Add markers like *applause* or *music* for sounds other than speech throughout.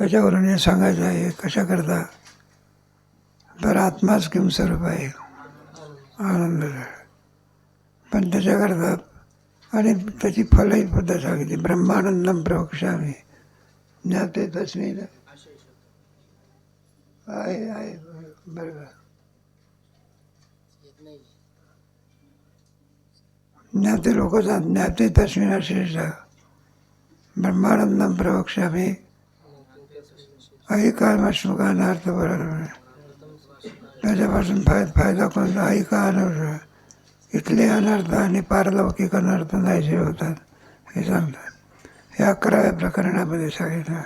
त्याच्यावरून हे सांगायचं आहे? कशाकरता तर आत्माच किम स्वरूप आहे. आनंद पण त्याच्याकरता आणि त्याची फलही पद्धत सांगितली. ब्रह्मानंदम प्रवक्षामी ज्ञाते तस्मी आहे आहे. बरोबर. ज्ञाते लोक ज्ञाते तस्मिन अशेष. ब्रह्मानंदम प्रवक्षामी ऐका अर्थ बरोबर त्याच्यापासून फाय फायदा कोणता ऐका अनर्थ इथले अनर्थ आणि पारलौकिक अनर्थ नाहीसे होतात हे सांगतात. हे अकराव्या प्रकरणामध्ये सांगितलं.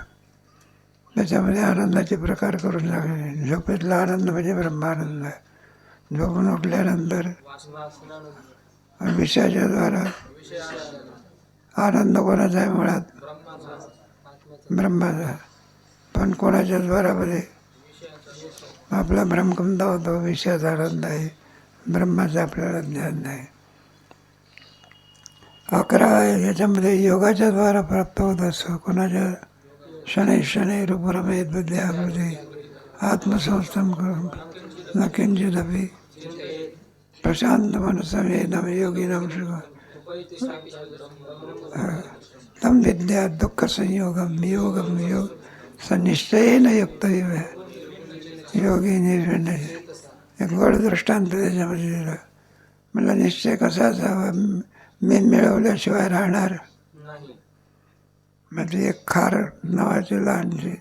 त्याच्यामध्ये आनंदाचे प्रकार करून सांगितले. झोपेतला आनंद म्हणजे ब्रह्मानंद. आहे झोपून उठल्यानंतर विषयाच्या द्वारा आनंद कोणाचा आहे मुळात? ब्रह्माचा. पण कोणाच्या द्वारामध्ये आपला भ्रमकंदा होतो विषयाचा आनंद आहे. ब्रह्माचं आपल्याला ज्ञान नाही. अकरा याच्यामध्ये योगाच्या द्वारा प्राप्त होत असतो कोणाच्या शनै शनै रूपरमेत बुद्ध्यामध्ये आत्मसंस्थम करून न किंचिदपि प्रशांत मनसमेनम योगिनम शुभ तम विद्या दुःख संयोगम योगम योग सनिश्चयेन युक्त योगी निर्णय एक गोड दृष्टांत त्याच्यामध्ये दिला मला निश्चय कसा असावा? मी मिळवल्याशिवाय राहणार? म्हणजे एक खार नावाची लहानशी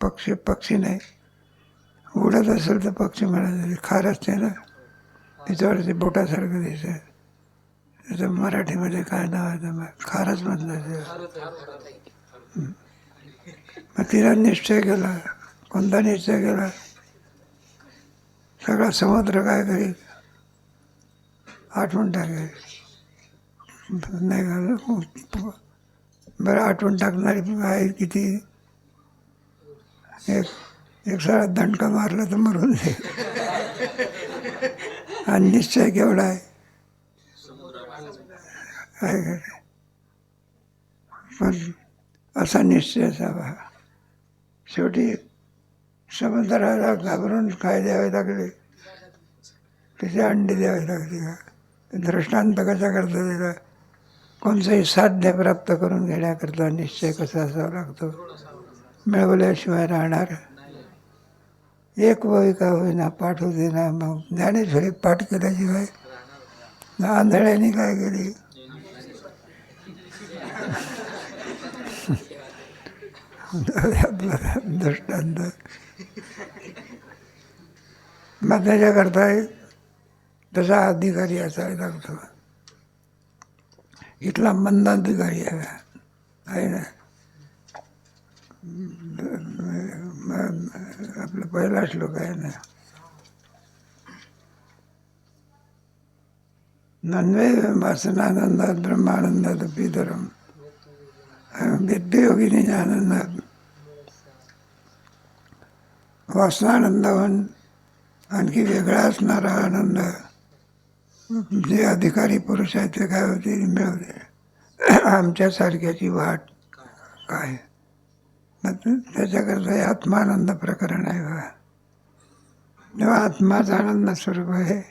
पक्षी पक्षी नाही। उडत असेल तर पक्षी म्हणायचं खार असते ना तिच्यावरती बोटासारखं दिसत त्याचं मराठीमध्ये काय नाव आहे तर मग खारच म्हटलं ते मग तिला निश्चय केला. कोणता निश्चय केला? सगळा समुद्र काय करीत आठवून टाकेल. नाही घाल बरं आठवून टाकणारी आहे किती? एक एक सारा दणका मारला तर मरून जाईल. आणि निश्चय केवढा आहे? काय का पण असा निश्चय असावा. शेवटी समुद्राला घाबरून काय द्यावे लागले? तिचे अंडे द्यावे लागते का? दृष्टांत कसा करता त्याला कोणचंही साध्य प्राप्त करून घेण्याकरता निश्चय कसा असावा लागतो? मिळवल्याशिवाय राहणार? एक वय का होईना पाठ होते ना मग ज्ञानेश्वरी पाठ केल्याशिवाय आंधळ्याने काय केली? आपला दृष्टांत मग त्याच्याकरता तसा अधिकारी असायला लागतो इथला मंदाधिकारी आहे आहे ना? म- आपला पहिला श्लोक आहे ना? नन्वे वासनानंदात ब्रह्मानंदात पितरम विद्ययोगिनी आनंदात वासनानंदाहून आणखी वेगळा असणारा आनंद जे अधिकारी पुरुष आहेत ते काय होते मिळवले आमच्यासारख्याची वाट काय मग त्याच्याकरता हे आत्मानंद प्रकरण आहे बा तेव्हा आत्माचा आनंद स्वरूप आहे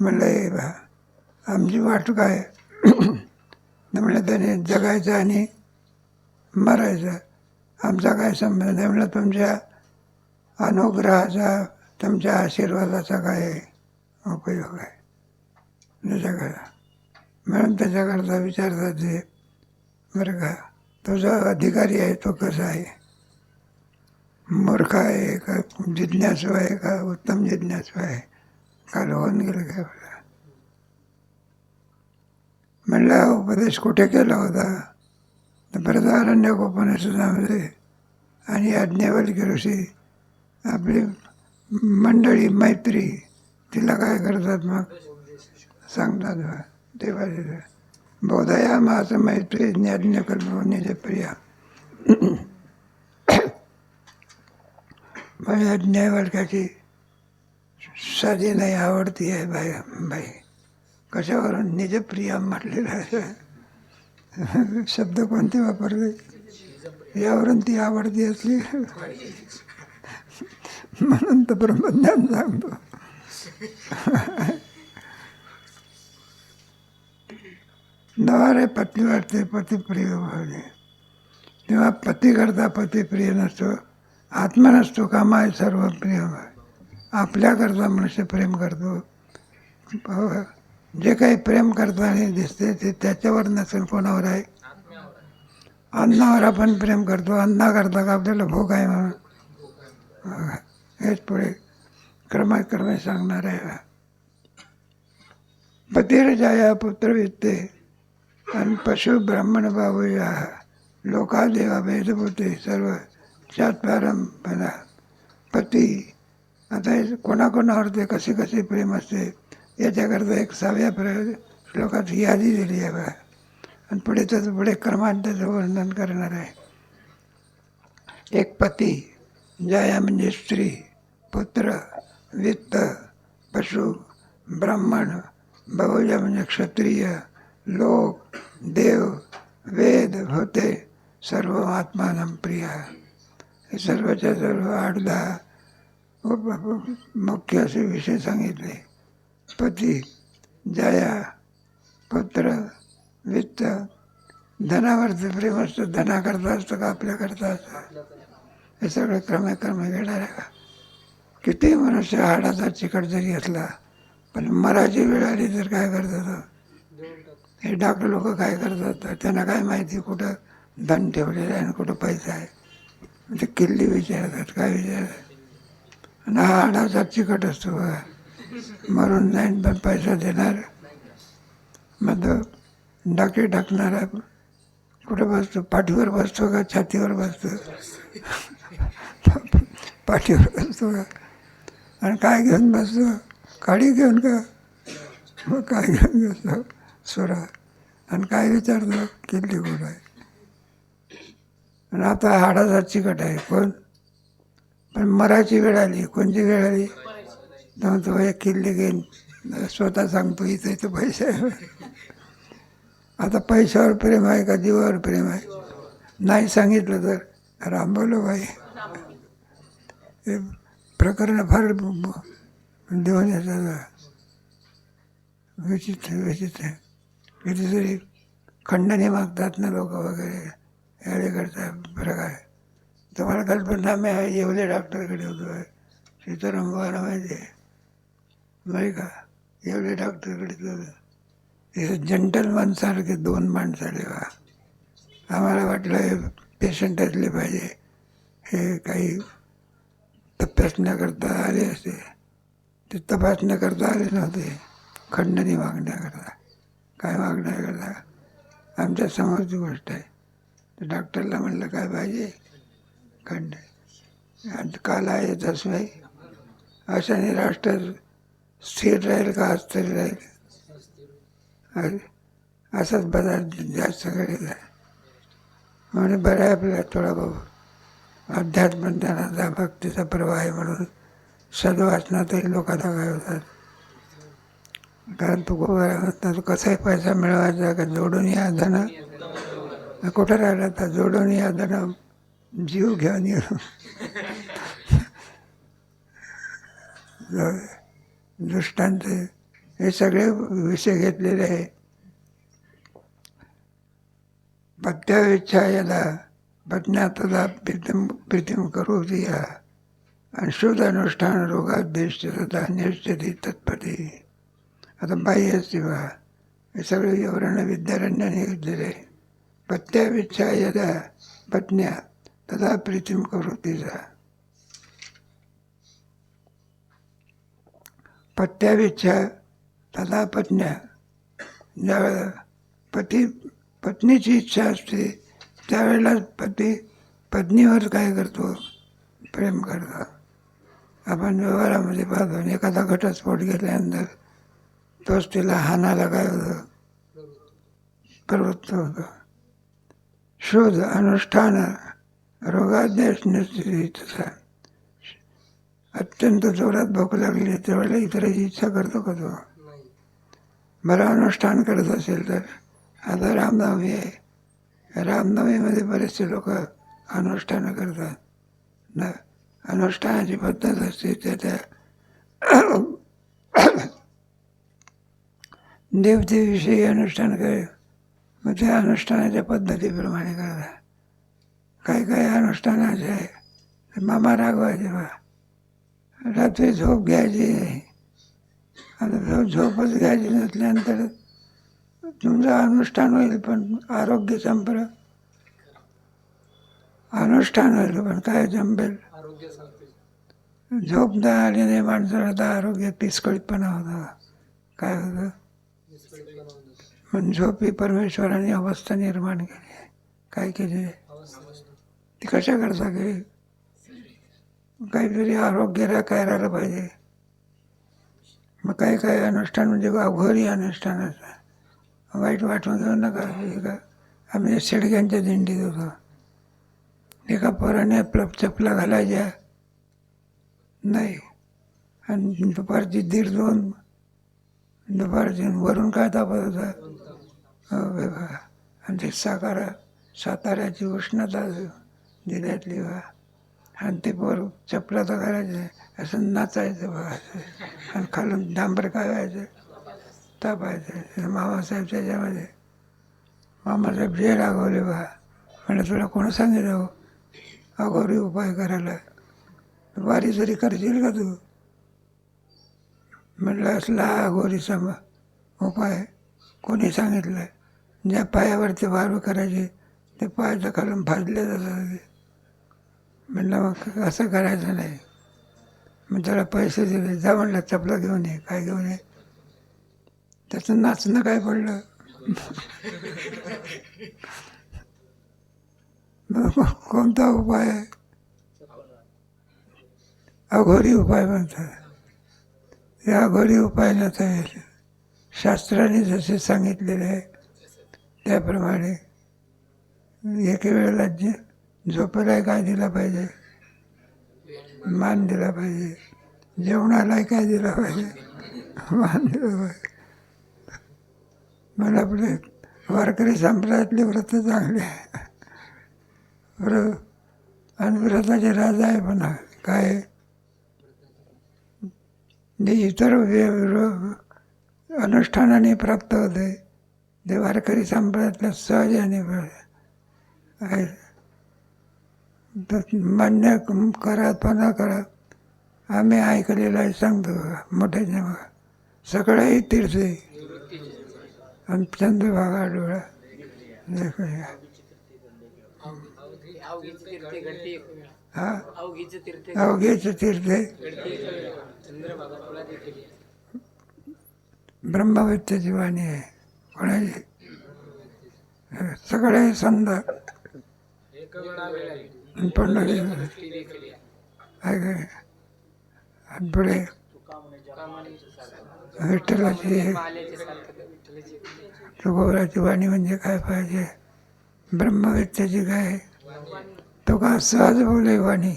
म्हणलं हे बा आमची वाट काय तर म्हणलं त्याने जगायचं आणि मरायचं. आमचा काय संबंध आहे म्हणलं तुमच्या अनुग्रहाचा तुमच्या आशीर्वादाचा काय उपयोग आहे? त्याच्याकरता म्हणून त्याच्याकरता विचारतात ते. बरं का? तो जो अधिकारी आहे तो कसा आहे? मूर्ख आहे का? जिज्ञासू आहे का? उत्तम जिज्ञासू आहे? काल होऊन गेलं काय म्हणलं उपदेश कुठे केला होता? तर बृहदारण्य आणि याज्ञवल्क्य ऋषी आपली मंडळी मैत्री तिला काय करतात मग? सांगतात देवाचे बोधया माझं मैत्री ज्ञाज्ञकल्पनेचे प्रिया. *coughs* पण याज्ञवल्क्याची साधी नाही आवडती आहे बाई बाई. कशावरून? निजप्रिया म्हटलेलं आहे. *laughs* शब्द कोणते वापरले? यावरून ती आवडती असली. म्हणून तर ब्रह्मज्ञान सांगतो. नवारे पत्नी वाटते पती प्रिय भावने. तेव्हा पती करता पती प्रिय नसतो. आत्मा नसतो कामाय सर्व प्रिय आपल्याकरता मनुष्य प्रेम करतो. जे काही प्रेम करताना दिसते ते त्याच्यावर नसून कोणावर आहे? अन्नावर आपण प्रेम करतो. अन्नाकरता का? आपल्याला भूक आहे म्हणून. हेच पुढे क्रमाक्रमे सांगणार आहे. पतिरजाया पुत्र वित्ते आणि पशु ब्राह्मण बाबूया लोकादेवा भेदभूते सर्व चात्पारंपरा पती आता हे कोणाकोणावर ते कसे कसे प्रेम असते? याच्याकरता एक सहाव्या प्र श्लोकात यादी दिली आहे बा आणि पुढे त्याचं पुढे क्रमांक त्याचं वर्णन करणार आहे एक पती जया म्हणजे स्त्री, पुत्र, वित्त, पशु, ब्राह्मण बहुजा म्हणजे क्षत्रिय, लोक, देव, वेद होते सर्व आत्मानं प्रिय हे सर्वच्या सर्व आठ दहा मुख्य असे विषय सांगितले पती जया पुत्र वित्त धनावरचं प्रेम असतं धनाकरता असतं का आपल्याकरता असतं? हे सगळं क्रमेक्रमे घेणार आहे का? किती मनुष्य हाडाचा चिकट जरी असला पण मराठी वेळ आली तर काय करतात? हे डॉक्टर लोक काय करतात? त्यांना काय माहिती कुठं धन ठेवलेलं आहे आणि कुठं पैसा आहे? ते किल्ली विचारतात काय विचारतात? आणि हा हाडाचा चिकट असतो बघा. मरून जाईन पण पैसा देणार. मग डाके टाकणारा कुठं बसतो? पाठीवर बसतो का? छातीवर बसतो? पाठीवर बसतो का? आणि काय घेऊन बसतो? काडी घेऊन का? मग काय घेऊन बसतो? सुरा. आणि काय विचारतो? किल्ली कुठं आहे? आणि आता हाडाचा चिकट आहे. कोण? पण मरायची वेळ आली. कोणची वेळ आली? दोन म्हणतो किल्ले घेईन. स्वतः सांगतो इथं इथं पैसे आहे. आता पैशावर प्रेम आहे का जीवावर प्रेम आहे? नाही सांगितलं तर. रामबोलो भाई हे प्रकरण फार देऊन येतात. विचित्र विचित्र. कितीतरी खंडणी मागतात ना लोक वगैरे. याडेकडचा प्रकार. तुम्हाला कल्पना मी आहे एवढे डॉक्टरकडे होतो. आहे सीताराम बुवाला माहिती आहे. नाही का? एवढे डॉक्टरकडे होतो जंटलमनसारखे दोन माणसं आले बा. आम्हाला वाटलं हे पेशंट असले पाहिजे. हे काही तपासण्याकरता आले असते. ते तपासण्याकरता आले नव्हते. खंडणी मागण्याकरता काय मागण्याकरता आमच्या समोरची गोष्ट आहे. तर डॉक्टरला म्हणलं काय पाहिजे? खंड. आणि काल आहे तसवाई अशाने राष्ट्र स्थिर राहील का? अस्थिर राहील. अ- असाच पदार्थ जास्त करायचा म्हणून बरं आहे आपल्याला थोडा भाऊ अध्यात्म ज्ञानाचा भक्तीचा प्रवाह आहे म्हणून सद्वाचनातही लोकांना काय होतात? कारण तो म्हणतात कसाही पैसा मिळवायचा का? जोडून या धनं. कुठं राहिला तर जोडून या धनं. जीव घेऊन येऊ दृष्टांत हे सगळे विषय घेतलेले आहे. पत्याविच्छा याला पत्न्यातला प्रीतिम प्रीतिम करू दिया आणि शुद्ध अनुष्ठान रोगात देश तथा निश्चिती तत्पती. आता बाह्य असते हे सगळे विवरण विद्यारण्याने घेतलेले आहे. पत्याविच्छा यदा पत्न्या तदा प्रीतिम करू तिचा पत्याविच्छा तथा पत्न्या ज्यावेळेला पती पत्नीची इच्छा असते त्यावेळेला पती पत्नीवर काय करतो? प्रेम करतो. आपण व्यवहारामध्ये पाहतो एखादा घटस्फोट गेल्यानंतर तोच तिला हानाला काय होतं? प्रवृत्त होतो. शोध अनुष्ठान रोगाद्यास निश्चिती तसा अत्यंत जोरात भूक लागली त्यावेळेला इतराची इच्छा करतो का तो? बरं अनुष्ठान करत असेल तर? आता रामनवमी आहे. रामनवमीमध्ये बरेचसे लोक अनुष्ठानं करतात. न अनुष्ठानाची पद्धत असते त्या त्या *coughs* देवतेविषयी अनुष्ठान करे मग त्या अनुष्ठानाच्या पद्धतीप्रमाणे करतात. काही काही अनुष्ठानाचे आहे? मामा राघवाचे बा. रात्री झोप घ्यायची. नाही आता झो- झोपच घ्यायची नसल्यानंतर तुमचं अनुष्ठान होईल पण आरोग्य संपर अनुष्ठान होईल पण काय जमपेल झोप न आल्याने माणसाला तर आरोग्य पिसकळीतपणा होता. काय होतं? पण झोप ही परमेश्वराने अवस्था निर्माण केली. काय केली? ती कशा करता केली? काहीतरी आरोग्य राखायला पाहिजे. मग काही काही अनुष्ठान म्हणजे अघोरी अनुष्ठान असतं वाईट वाटून घेऊ नका. हे का? आम्ही शेडग्यांच्या दिंडीत होतो एका पोराने आपलं चपला घालायच्या? नाही. आणि दुपारची दीड दोन. दुपारची वरून काय तापत होता? हो आणि ते साकारा साताऱ्याची उष्णता जिल्ह्यातली बा. आणि ते पोर चपला तर घालायचे असं नाचायचं बघायचं आणि खालून डांबर काय तापायचं. मामासाहेब त्याच्यामध्ये मामासाहेब जे रागवले बा. म्हणजे तुला कोण सांगितलं हो? अघोरी उपाय करायला. वारी जरी करशील का तू? म्हटलं असला अघोरीचा उपाय. कोणी सांगितलं? ज्या पायावरती वारू करायची ते पायाचं खालून भाजले जातात. म्हणलं मग असं करायचं नाही. मग त्याला पैसे दिले. जा म्हणलं चपलं घेऊन ये. काय घेऊन ये? त्याचं नाचणं काय पडलं? मग कोणता उपाय? आहे अघोरी उपाय म्हणतात. या अघोरी उपाय तर शास्त्राने जसे सांगितलेले आहे त्याप्रमाणे एके वेळेला जे झोपेलाही काय दिला पाहिजे? मान दिला पाहिजे. जेवणालाही काय दिला पाहिजे? मान दिला पाहिजे. मला आपले वारकरी संप्रदायातले व्रत चांगले आहे. व्र आणि व्रताचे राजा आहे पण हा. काय जे इतर वे- अनुष्ठानाने प्राप्त होते ते वारकरी संप्रदायातल्या सहजाने आणि आहे. मान्य करा तो न करा. आम्ही ऐकलेलं आहे सांगतो बघा मोठ्याने बघा. सगळंही तीर्थ आणि चंद्रभागा डोळा. देखूया. हा? अवघेच तीर्थ ब्रह्मवित्याची वाणी आहे. कोणाची? सगळे संत. एक वेळा काय पुढे तुका म्हणे सारखं. विठ्ठलाची मालेचे तुकोबराची वाणी म्हणजे काय पाहिजे? ब्रह्मवेत्याची काय? तो का सहज बोले वाणी?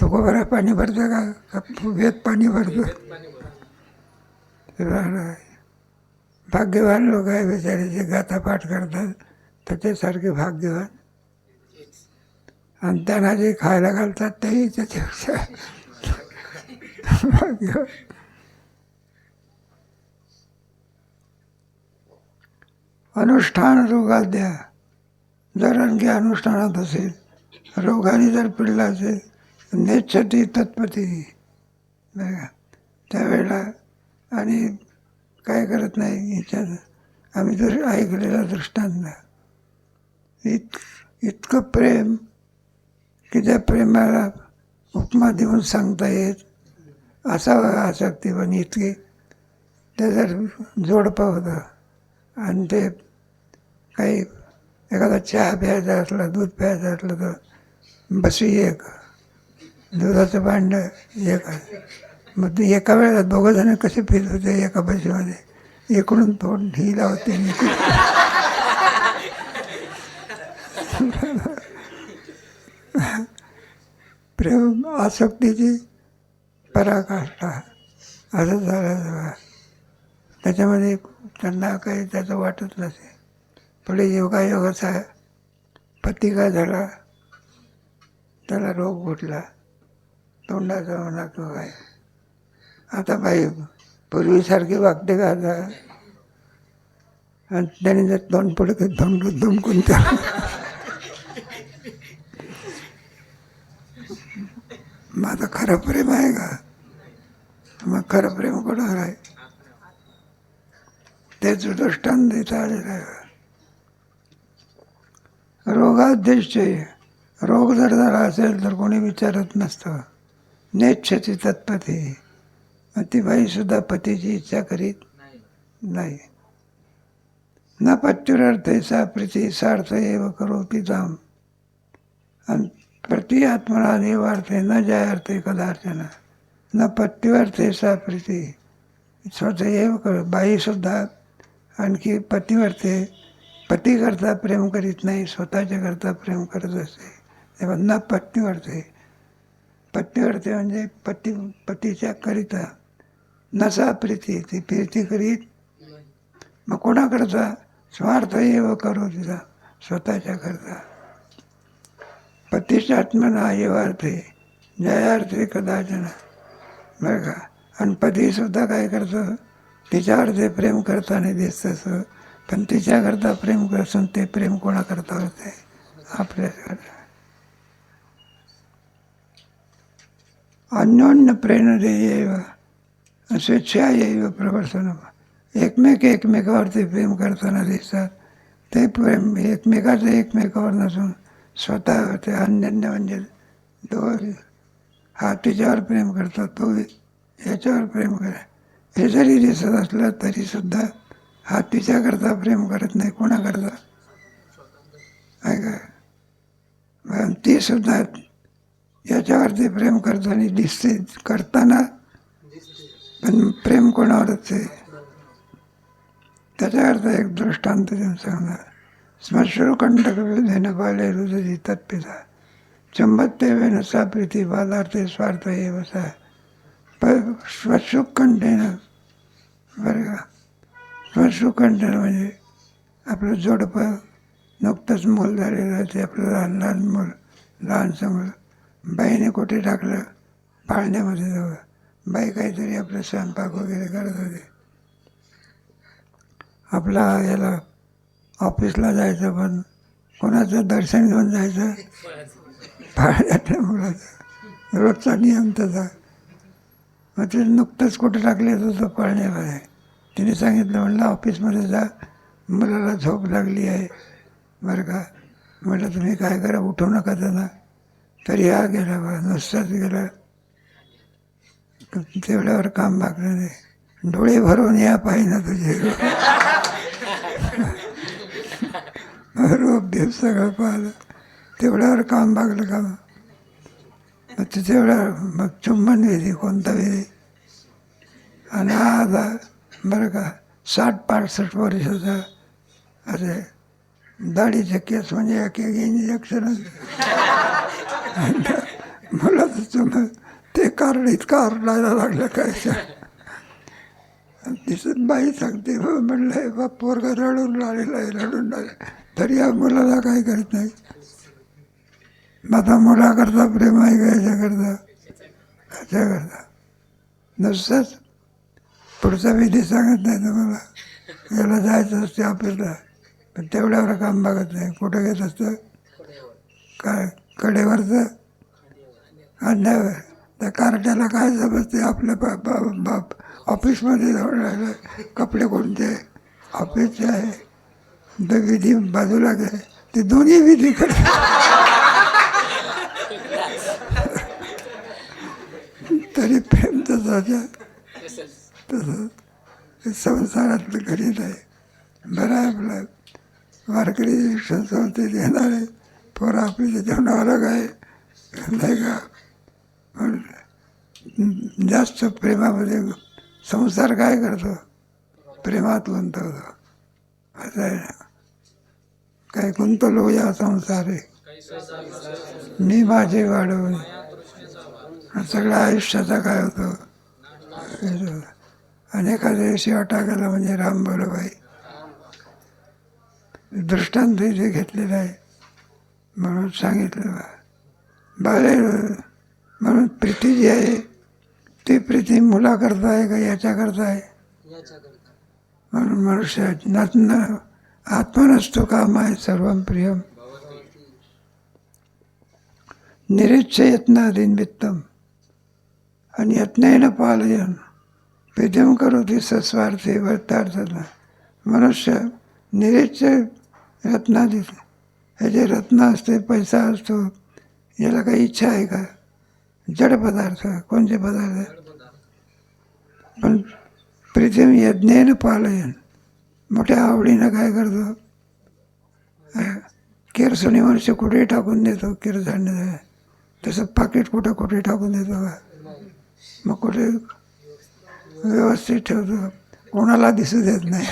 तुकोबरा पाणी भरतं का? वेद पाणी भरतं? भाग्यवान लोक आहे बिचारे जे गाथा पाठ करतात. त्याच्यासारखे भाग्यवान. आणि त्यांना जे खायला घालतात तेही त्याच्यापेक्षा भाग्यवान. अनुष्ठान रोगात द्या. जर आणखी अनुष्ठानात असेल रोगाने जर पिडला असेल नेच्छती तत्पती. का? त्यावेळेला आणि काय करत नाही ह्याच्यात आम्ही जर ऐकलेला दृष्टांत. इत इतकं प्रेम की त्या प्रेमाला उपमा देऊन सांगता येत. असावं आसक्ती पण इतकी ते जोडपा होता आणि ते काही एखादा चहा प्यायचा असला दूध प्यायचं असलं तर बसी एक. दुधाचं भांडं एक. मग ते एका वेळेला दोघं जण कसे फिरत होते एका बशीमध्ये इकडून तोंड ही लावते. इकडून *laughs* प्रेम आसक्तीची पराकाष्ठा असं झालं त्याच्यामध्ये त्यांना काही त्याचं वाटत नसे. पुढे योगायोगाचा पतिका झाला. त्याला रोग फुटला तोंडाचा म्हणा किंवा काय आता बाई पूर्वीसारखी वागते का आता? आणि त्याने जर तोंड पुढे तोंड दुमकून त्या माझा खरं प्रेम आहे का? मग खरं प्रेम कोणावर आहे? तेच दृष्टांत देता आलेलं आहे. रोगाध्यक्ष रोग जर झाला असेल तर कोणी विचारत नसतं. नेच्छती तत्पती. मग ती बाईसुद्धा पतीची इच्छा करीत नाही. न पत्युरर्थे सा प्रीती सार्थ एव करोपी जाम. आणि प्रति आत्मना देवार्थे न जायार्थे कदार्चन न पत्युअर्थे सा प्रीती। स्वतः एव कर। बाईसुद्धा आणखी पतीवरते पतीकरता प्रेम करीत नाही स्वतःच्या करता प्रेम करत असते. तेव्हा न पत्नीवरते पत्नीवरते म्हणजे पती पतीच्या करिता नसा प्रीती ती प्रीती करीत मग कोणाकरता? स्वार्थ एव करू तिचा स्वतःच्या करता. पतीच्या आत्मना येवार्थे जयार्थे कदाचन. बरं का आणि पतीसुद्धा काय करतो? तिच्यावर ते प्रेम करताना दिसतं असं. पण तिच्याकरता प्रेम करसून ते प्रेम कोणाकरता होते? आपल्याकरता अन्योन्य प्रेरणे येव स्वेच्छा येव प्रवर्तन. एकमेक एकमेकावरती प्रेम करताना दिसतात. ते प्रेम एकमेकाचं एकमेकावर नसून स्वतःवरती अन्यान्य म्हणजे तो हा तिच्यावर प्रेम करतात तो याच्यावर प्रेम करा. हे जरी दिसत असलं तरीसुद्धा हा तिच्याकरता प्रेम करत नाही कोणाकरता? आहे का? ती सुद्धा याच्यावरती प्रेम करताना दिसते करताना पण प्रेम कोणावरच आहे? त्याच्याकरता एक दृष्टांत देऊन सांगणार. स्मश्रुकंटक विधेन बाले रुदती तत्पिता चंबत्ते वेन सा प्रीती बालार्थे स्वार्थ हे वसा प श्वशुकंठेनं बरं का श्वशुकंठेनं म्हणजे आपलं जोडपं नुकतंच मूल झालेलं ते आपलं लहान लहान मूल लहान समोर बाईने कुठे टाकलं पाळण्यामध्ये जावं बाई काहीतरी आपलं स्वयंपाक वगैरे करत होते आपला याला ऑफिसला जायचं पण कोणाचं दर्शन घेऊन जायचं? पाळण्याच्या मुलाचं. रोजचा नियम तसा. मग ते नुकतंच कुठं टाकले होतं पळण्यामध्ये तिने सांगितलं म्हणलं ऑफिसमध्ये जा. मुलाला झोप लागली आहे. बरं का. म्हटलं तुम्ही काय करा? उठवू नका त्यांना. तरी हा गेला बा नुसताच गेला. तेवढ्यावर काम भागलं नाही. डोळे भरून या पाहिजे तुझे. रूप देव सगळं पाहिलं. तेवढ्यावर काम भागलं का? मग ते तेवढ्या मग चुंबन विधी कोणता विधी आणि हा आता बरं का साठ पासष्ट वर्षाचा अरे दाढीचे केस म्हणजे एक एक इंजेक्शनच मला तर चुंबन ते कारण इतका आरडायला लागलं काय? दिसत बाई सांगते हो, म्हणलं हे बाप पोरगा रडून राहिलेला आहे रडून राहिला तरी या मुलाला काय करत नाही. माझा मुलाकरता प्रेम आहे का याच्याकरता? याच्याकरता. नुसतंच पुढचा विधी सांगत नाही तुम्हाला. याला जायचं असते ऑफिसला. पण तेवढ्यावर काम बघत नाही. कुठं घेत असतं? काय? कडेवरचं? अंड्यावर. त्या कार्ट्याला काय समजते? आपल्या बाप बाप ऑफिसमध्ये राहिलं. कपडे कोणते? ऑफिसचे आहे. तर विधी बाजूला गेले ते दोन्ही विधी तरी प्रेम तसं तसं संसारात संसारातलं गणित आहे. बरं आहे आपलं. वारकरी शिक्षण संस्थेत येणारे पोरं आपली त्याच्याहून अलग आहे. नाही का? पण जास्त प्रेमामध्ये संसार काय करतो? प्रेमात गुंतवतो. असं आहे ना. काय गुंतलो या संसार? मी माझे वाढवून सगळ्या आयुष्याचा काय होतो? एखाद्या दिवशी अटाकाला म्हणजे राम बोलबाई दृष्टांत इथे घेतलेला आहे. म्हणून सांगितलं बा. बाले म्हणून प्रीती जी आहे ती प्रीती मुलाकरता आहे का याच्याकरता आहे? म्हणून मनुष्य न आत्मनस्तु काम आहे सर्व प्रियम। निरीच्छ यत्नादिन्वित्तम आणि यत्नेन पालयन। विद्यम करोति सस्वार्थी वर्तार्थना मनुष्य निरीच्छ रत्नादी हे जे रत्न असते पैसा असतो याला काही इच्छा आहे का? जड पदार्थ कोणते पदार्थ? पण प्रीतीम यज्ञेन पालयन। मोठ्या आवडीनं काय करतो? केरसणी मनुष्य कुठे टाकून देतो? किरसाने तसं पाकिट कुठं कुठे टाकून देतो? का मग कुठे व्यवस्थित ठेवतो? कोणाला दिसू देत नाही.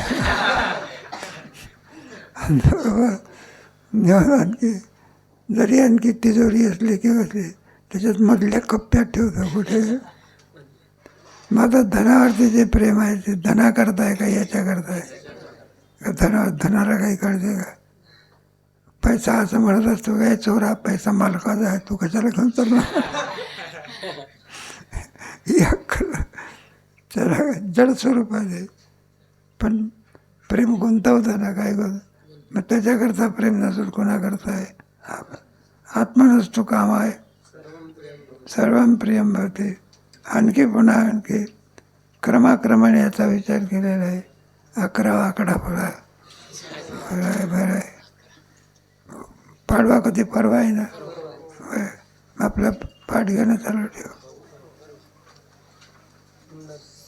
*laughs* आणखी जरी आणखी तिजोरी असली किंवा असली त्याच्यात मधल्या कप्प्यात ठेवतो कुठे? माझं धनावरती जे प्रेम आहे ते धना करताय का याच्या करताय धना धनाला काही कळते का? पैसा असं म्हणत असतो काय चोरा पैसा मालकाचा आहे तू कशाला घेऊन चालणार? *laughs* ही अक्कल त्याला जड स्वरूपात आहे. पण प्रेम गुंतवताना काय करत मग त्याच्याकरता प्रेम नसून कोणाकरता आहे? आप- आत्मनच तो काम आहे. सर्व प्रियम भरते आणखी पुन्हा आणखी क्रमाक्रमाने याचा विचार केलेला आहे. अकरावा आकडा फळा बरं आहे बरं आहे पाडवा कधी परवा आहे ना आपलं पाठ घेणं चालू ठेव.